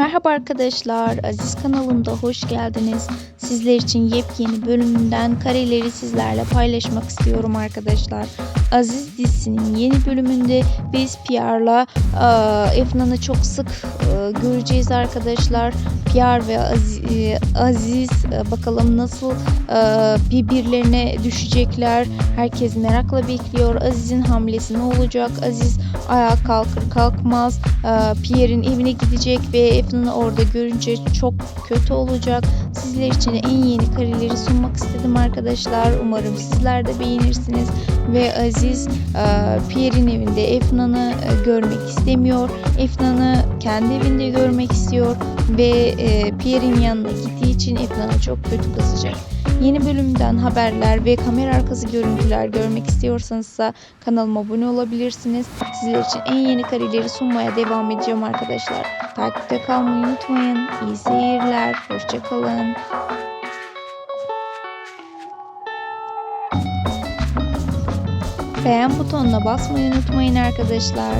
Merhaba arkadaşlar, Aziz kanalımda hoş geldiniz. Sizler için yepyeni bölümünden kareleri sizlerle paylaşmak istiyorum arkadaşlar. Aziz dizisinin yeni bölümünde biz Pierre'la e, Efnan'ı çok sık e, göreceğiz arkadaşlar. Pierre ve Aziz, Aziz e, bakalım nasıl e, birbirlerine düşecekler. Herkes merakla bekliyor. Aziz'in hamlesi ne olacak? Aziz ayağa kalkır kalkmaz e, Pierre'in evine gidecek ve Efnan'ı orada görünce çok kötü olacak. Sizler için en yeni kareleri sunmak istedim arkadaşlar. Umarım sizler de beğenirsiniz. Ve Aziz e, Pierre'in evinde Efnan'ı e, görmek istemiyor. Efnan'ı kendi evinde görmek istiyor ve e, Pierre'in yanına gittiği için Efnan'a çok kötü kızacak. Yeni bölümden haberler ve kamera arkası görüntüler görmek istiyorsanız ise kanalıma abone olabilirsiniz. Sizler için en yeni kareleri sunmaya devam edeceğim arkadaşlar. Takipte kalmayı unutmayın. İyi seyirler. Hoşçakalın. Beğen butonuna basmayı unutmayın arkadaşlar.